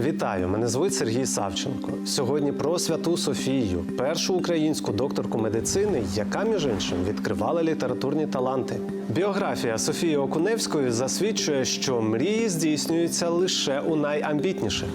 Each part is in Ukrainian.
Вітаю, мене звуть Сергій Савченко. Сьогодні про святу Софію, першу українську докторку медицини, яка, між іншим, відкривала літературні таланти. Біографія Софії Окуневської засвідчує, що мрії здійснюються лише у найамбітніших.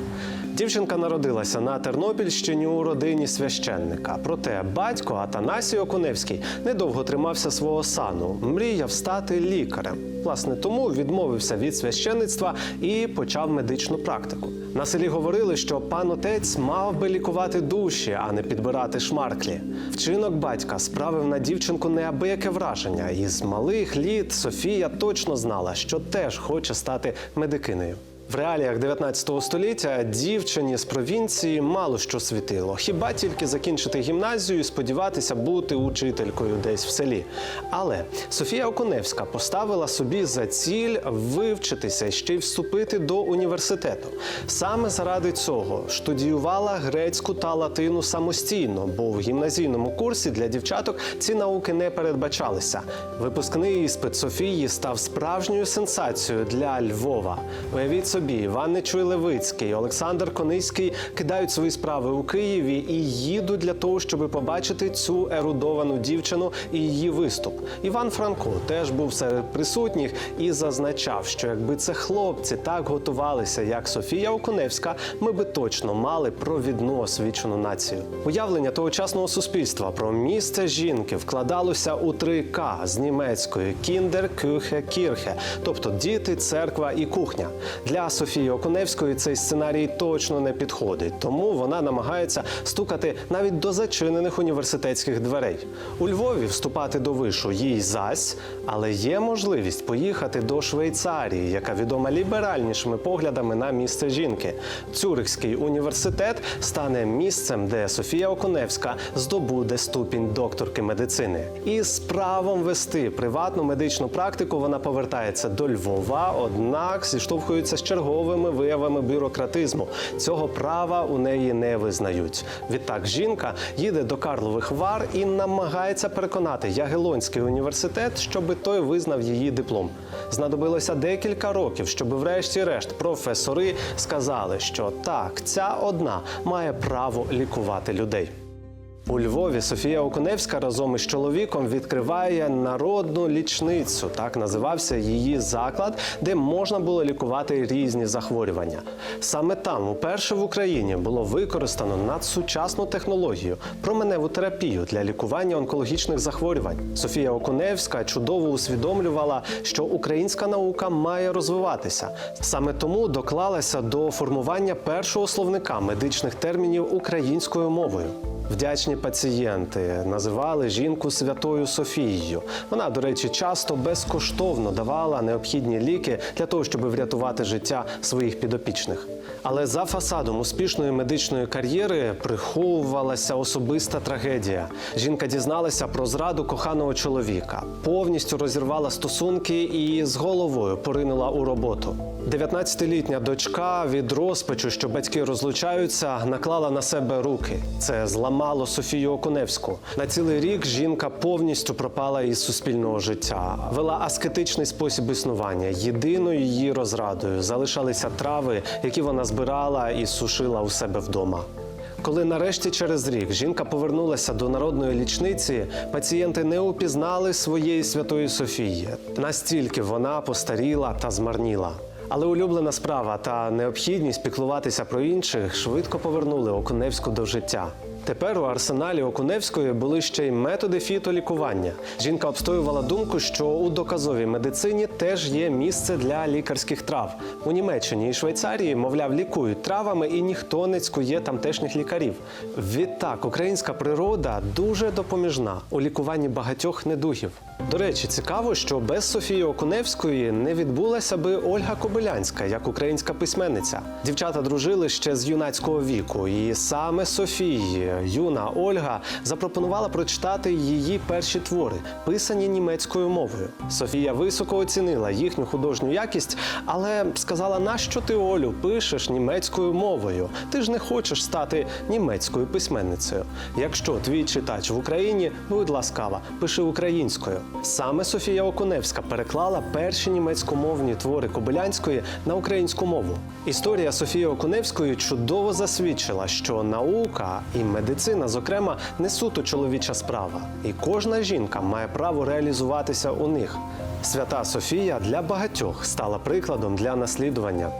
Дівчинка народилася на Тернопільщині у родині священника. Проте батько Атанасій Окуневський недовго тримався свого сану, мріяв стати лікарем. Власне, тому відмовився від священництва і почав медичну практику. На селі говорили, що пан отець мав би лікувати душі, а не підбирати шмарклі. Вчинок батька справив на дівчинку неабияке враження, і з малих літ Софія точно знала, що теж хоче стати медикинею. В реаліях 19 століття дівчині з провінції мало що світило, хіба тільки закінчити гімназію і сподіватися бути учителькою десь в селі. Але Софія Окуневська поставила собі за ціль вивчитися і ще й вступити до університету. Саме заради цього студіювала грецьку та латину самостійно, бо в гімназійному курсі для дівчаток ці науки не передбачалися. Випускний іспит Софії став справжньою сенсацією для Львова. Уявіть собі, Іван Нечуй Левицький, Олександр Кониський кидають свої справи у Києві і їдуть для того, щоб побачити цю ерудовану дівчину і її виступ. Іван Франко теж був серед присутніх і зазначав, що якби це хлопці так готувалися, як Софія Окуневська, ми би точно мали провідну освічену націю. Уявлення тогочасного суспільства про місце жінки вкладалося у три К з німецької кіндер, кюхе, кірхе, тобто діти, церква і кухня. Для Софії Окуневської цей сценарій точно не підходить, тому вона намагається стукати навіть до зачинених університетських дверей. У Львові вступати до вишу їй зась, але є можливість поїхати до Швейцарії, яка відома ліберальнішими поглядами на місце жінки. Цюрихський університет стане місцем, де Софія Окуневська здобуде ступінь докторки медицини. І з правом вести приватну медичну практику вона повертається до Львова, однак зіштовхується з черговими виявами бюрократизму. Цього права у неї не визнають. Відтак жінка їде до Карлових Вар і намагається переконати Ягелонський університет, щоби той визнав її диплом. Знадобилося декілька років, щоб врешті-решт професори сказали, що так, ця одна має право лікувати людей. У Львові Софія Окуневська разом із чоловіком відкриває народну лічницю. Так називався її заклад, де можна було лікувати різні захворювання. Саме там, уперше в Україні, було використано надсучасну технологію променеву терапію для лікування онкологічних захворювань. Софія Окуневська чудово усвідомлювала, що українська наука має розвиватися. Саме тому доклалася до формування першого словника медичних термінів українською мовою. Вдячні пацієнти називали жінку святою Софією. Вона, до речі, часто безкоштовно давала необхідні ліки для того, щоб врятувати життя своїх підопічних. Але за фасадом успішної медичної кар'єри приховувалася особиста трагедія. Жінка дізналася про зраду коханого чоловіка, повністю розірвала стосунки і з головою поринула у роботу. 19-літня дочка від розпачу, що батьки розлучаються, наклала на себе руки. Це зламало Софію Окуневську. На цілий рік жінка повністю пропала із суспільного життя, вела аскетичний спосіб існування. Єдиною її розрадою залишалися трави, які вона збирала і сушила у себе вдома. Коли нарешті через рік жінка повернулася до народної лічниці, пацієнти не упізнали своєї святої Софії. Настільки вона постаріла та змарніла. Але улюблена справа та необхідність піклуватися про інших швидко повернули Окуневську до життя. Тепер у арсеналі Окуневської були ще й методи фітолікування. Жінка обстоювала думку, що у доказовій медицині теж є місце для лікарських трав. У Німеччині і Швейцарії, мовляв, лікують травами, і ніхто не цькує тамтешніх лікарів. Відтак, українська природа дуже допоміжна у лікуванні багатьох недугів. До речі, цікаво, що без Софії Окуневської не відбулася би Ольга Кобилянська як українська письменниця. Дівчата дружили ще з юнацького віку, і саме Софії юна Ольга запропонувала прочитати її перші твори, писані німецькою мовою. Софія високо оцінила їхню художню якість, але сказала: нащо ти Олю пишеш німецькою мовою? Ти ж не хочеш стати німецькою письменницею. Якщо твій читач в Україні, будь ласкава, пиши українською. Саме Софія Окуневська переклала перші німецькомовні твори Кобилянської на українську мову. Історія Софії Окуневської чудово засвідчила, що наука і медицина, зокрема, не суто чоловіча справа, і кожна жінка має право реалізуватися у них. Свята Софія для багатьох стала прикладом для наслідування.